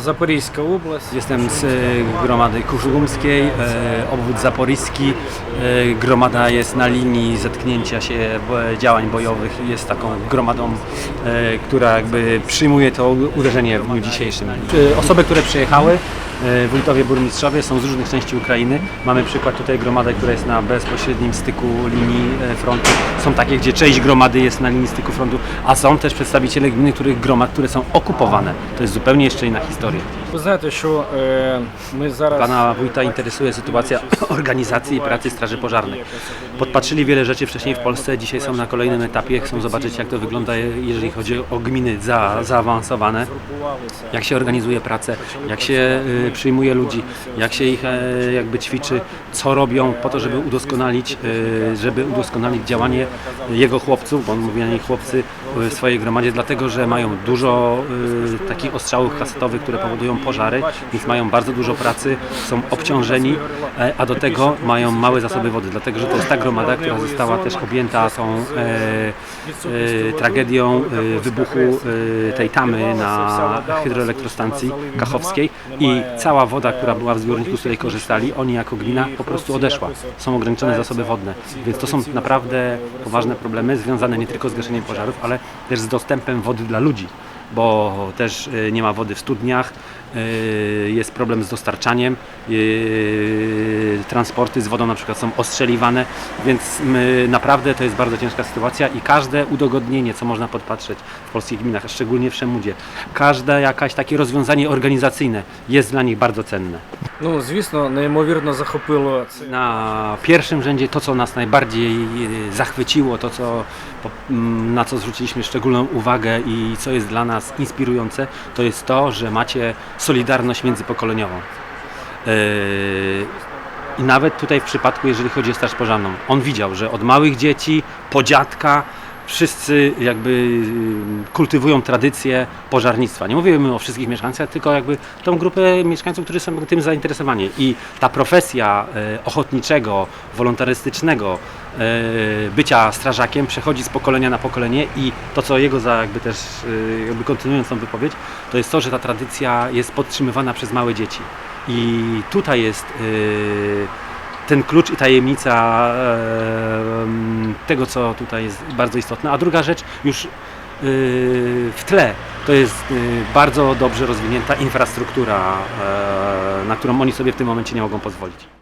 Zaporiejska Obłaz. Jestem z e, gromady Kuszugumskiej, e, obwód zaporiski. E, gromada jest na linii zetknięcia się działań bojowych i jest taką gromadą, która jakby przyjmuje to uderzenie w dniu dzisiejszym. Osoby, które przyjechały, wójtowie, burmistrzowie są z różnych części Ukrainy. Mamy przykład tutaj gromadę, która jest na bezpośrednim styku linii e, frontu. Są takie, gdzie część gromady jest na linii styku frontu, a są też przedstawiciele gminy, których gromad, które są okupowane. To jest zupełnie jeszcze inna historia. Ви знаєте, що е, ми зараз Pana wójta interesuje sytuacja organizacji i pracy Straży Pożarnej. Podpatrzyli wiele rzeczy wcześniej w Polsce, dzisiaj są na kolejnym etapie, chcą zobaczyć jak to wygląda, jeżeli chodzi o gminy za, zaawansowane, групувалися. jak się organizuje pracę, jak się y, przyjmuje ludzi, jak się ich e, jakby ćwiczy, co robią po to, żeby udoskonalić, y, żeby udoskonalić działanie jego chłopców, bo on mówi na nich chłopcy w swojej gromadzie, dlatego że mają dużo y, takich ostrzałów kasetowych, które powodują pożary, więc mają bardzo dużo pracy, są obciążeni, e, a do tego mają małe zasoby wody, dlatego że to jest ta gromada, która została też objęta tą e, e, tragedią e, wybuchu e, tej tamy na hydroelektrostacji kachowskiej. I cała woda, która była w zbiorniku, z której korzystali, oni jako gmina po prostu odeszła. Są ograniczone zasoby wodne, więc to są naprawdę poważne problemy związane nie tylko z gaszeniem pożarów, ale też z dostępem wody dla ludzi bo też e, nie ma wody w studniach, e, jest problem z dostarczaniem, e, transporty z wodą na przykład są ostrzeliwane, więc naprawdę to jest bardzo ciężka sytuacja i każde udogodnienie, co można podpatrzeć w polskich gminach, szczególnie w Szemudzie, każde jakaś takie rozwiązanie organizacyjne jest dla nich bardzo cenne. Ну, звісно, неймовірно захопило це. Na pierwszym rzędzie to, co nas najbardziej e, zachwyciło, to, co, po- m, na co zwróciliśmy szczególną uwagę i co jest dla nas inspirujące, to jest to, że macie solidarność międzypokoleniową. E, I nawet tutaj w przypadku, jeżeli chodzi o Straż Pożarną, on widział, że od małych dzieci po dziadka wszyscy jakby y, kultywują tradycję pożarnictwa. Nie mówimy o wszystkich mieszkańcach, tylko jakby tą grupę mieszkańców, którzy są tym zainteresowani. I ta profesja e, ochotniczego, wolontarystycznego e, bycia strażakiem przechodzi z pokolenia na pokolenie i to, co jego za jakby też, jakby kontynuując tą wypowiedź, to jest to, że ta tradycja jest podtrzymywana przez małe dzieci. I tutaj jest ten klucz i tajemnica e, tego, co tutaj jest bardzo istotne. A druga rzecz, już e, w tle, to jest e, bardzo dobrze rozwinięta infrastruktura, e, na którą oni sobie w tym momencie nie mogą pozwolić.